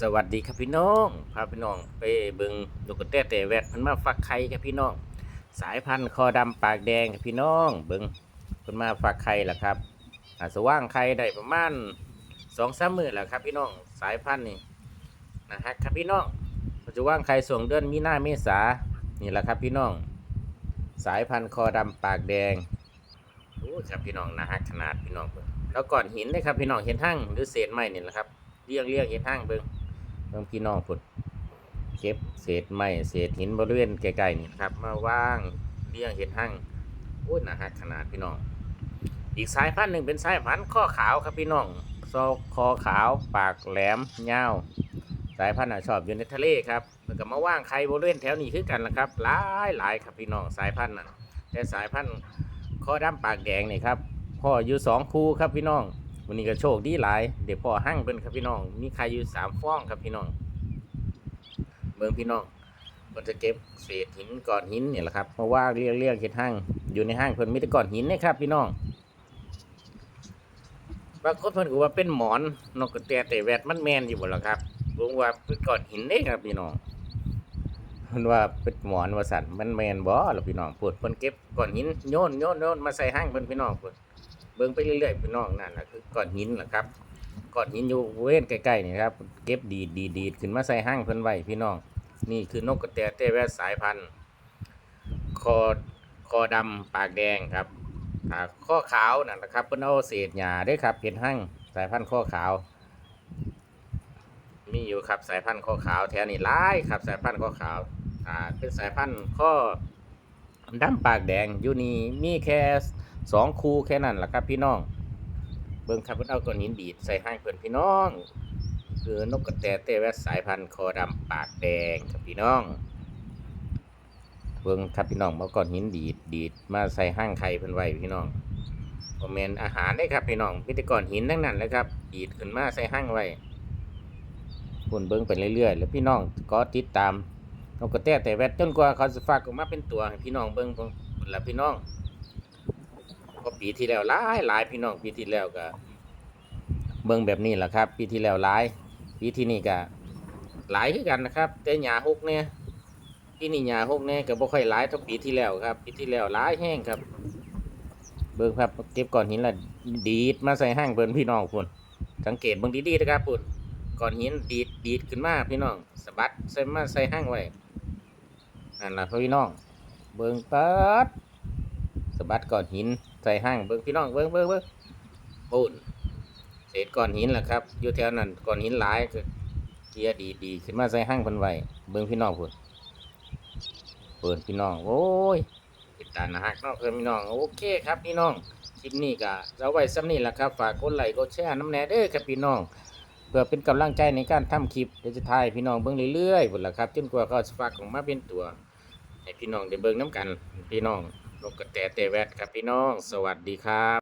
สวัสดีครับพี่น้องพาพี่น้องไปเบิงนกกระแตแต่แวดเพิ่นมาฟักไข่ครับพี่น้อง สายพันธุ์คอดำปากแดงครับพี่น้อง เบิงเพิ่นมาฟักไข่ล่ะครับอาจจะว่างไข่ได้ประมาณสองสามมือแหละครับ พี่น้องสายพันธุ์นี่นะฮะครับพี่น้องปัจจุบันไข่ส่งเดือนมีหน้าเมษานี่แหละครับพี่น้อง สายพันธุ์คอดำปากแดงโอ้ยครับพี่น้องนะฮะขนาดพี่น้องเบิ่งแล้วก่อนหินเลยครับพี่น้องเห็นทั้งหรือเศษไม้นี่แหละครับ เรียงเรียงเห็นทั้งเบิ่งเบิ่งพี่น้องพุ่นเก็บเศษไม้เศษหินบริเวณใกล้ๆนี่นะครับ มาว่างเลี้ยงเห็ดหั่งโอ้ยนะฮะขนาดพี่น้อง อีกสายพันธุ์หนึ่งเป็นสายพันธุ์ข้อขาวครับพี่น้องซอคอขาวปากแหลมยาสายพันธุ์น่ะชอบอยู่ในทะเลครับมันก็มาว่างไข่บริเวณแถวนี้คือกันละครับหลายหลายครับพี่น้องสายพันธุ์น่ะแต่สายพันธุ์ข้อดำปากแดงนี่ครับพ่ออยู่สองคู่ครับพี่น้อง วันนี้ก็โชคดีหลาย เดี๋ยวพ่อหั่งเป็นครับพี่น้อง มีใครอยู่สามฟองครับพี่น้องเมืองพี่น้องมันจะเก็บเศษหินก้อนหินเนี่ยแหละครับ เพราะว่าเรียกเรียกเห็ดห้างอยู่ในห้างเพิ่นมีแต่ก้อนหินนะครับ พี่น้องบางคนเพิ่นก็ว่าเป็นหมอนนกกระแตแต่แวดมันแมนอยู่บ่ล่ะครับผมว่าเป็นก้อนหินเด้ครับพี่น้องเพิ่นว่าเป็นหมอนว่าสั่นมันแมนบ่ล่ะพี่น้องพูดเพิ่นเก็บก้อนหินโยนโยนโยนมาใส่ห้างเพิ่นพี่น้องพูด เบิ่งไปเรื่อยๆพี่น้องนั่นน่ะคือก้อนหินแหละครับก้อนหินอยู่เว้นใกล้ๆนี่ครับเก็บดีดดีดดีดขึ้นมาใส่ห้างเพิ่นไว้พี่น้องนี่คือนกกระแตเต้แวดสายพันธุ์คอคอดำปากแดงครับข้อขาวนั่นนะครับเพิ่นเอาเศษหญ้าเด้ครับเห็นหั่งสายพันธุ์ข้อขาว มีอยู่ครับสายพันธุ์ข้อขาวแถวนี้หลายครับสายพันธุ์ข้อขาวถ้าเป็นสายพันธุ์ข้อดำปากแดงอยู่นี่มีแค่ สองคูแค่นั้นแหละครับพี่น้อง เบิ่งครับเพิ่นเอาก้อนหินดีดใส่หั่งเพิ่นพี่น้อง คือนกกระแตเต้แวดสายพันธุ์คอดำปากแดงครับพี่น้อง เบิ่งครับพี่น้องเมื่อก่อนหินดีดดีดมาใส่ห้างไข่เพิ่นไว้พี่น้องคอมเมนอาหารได้ครับพี่น้องมีแต่ก้อนหินทั้งนั้นเลยครับดีดขึ้นมาใส่ห้างไว้คุณเบิ่งไปเรื่อยๆ แล้วพี่น้องก็ติดตามนกกระแตแต่แวดจนกว่าเขาจะฝากออกมาเป็นตัวให้พี่น้องเบิ่งพุ่นละพี่น้อง ก็ปีที่แล้วหลายหลายพี่น้องปีที่แล้วก็เบิ่งแบบนี้แหละครับ ปีที่แล้วหลายปีที่นี่ก็หลายคือกันนะครับ แต่หญ้าหกเนี่ยปีนี้หญ้าหกเนี่ยก็บ่ค่อยหลายเท่าปีที่แล้วครับ ปีที่แล้วหลายแห้งครับ เบิ่งครับเก็บก้อนหินละดีดมาใส่ห้างเพิ่นพี่น้องพุ่นสังเกตเบิ่งดีๆนะครับพุ่นก้อนหินดีดดีดขึ้นมาพี่น้องสะบัดใส่มาใส่ห้างไว้นั่นล่ะพี่น้อง เบิ่งปัด สะบัดก้อนหินใส่ห้างเบิ่งพี่น้องเบิ่งเบิ่งเบิ่งพุ่นเศษก้อนหินแหละครับอยู่แถวนั้นก้อนหินหลายก็เกียดีดีขึ้นมาใส่ห้างเพันไว้เบิ่งพี่น้องพุ่นเปิดพี่น้องโอ้ยติดตามนะฮะน้องเพื่อนพี่น้องโอเคครับพี่น้องคลิปนี้ก็เอาไว้ซ้ำนี่แหละครับฝากกดไลค์กดแชร์น้ำแน่เด้อครับพี่น้องเพื่อเป็นกำลังใจในการทำคลิปเดี๋ยวจะถ่ายพี่น้องเบิ่งเรื่อยๆพุ่นละครับจนกว่าเขาจะฝากออกมาเป็นตัวให้พี่น้องได้เบิ่งน้ำกันพี่น้อง กกระแตแต่แวดครับพี่น้อง สวัสดีครับ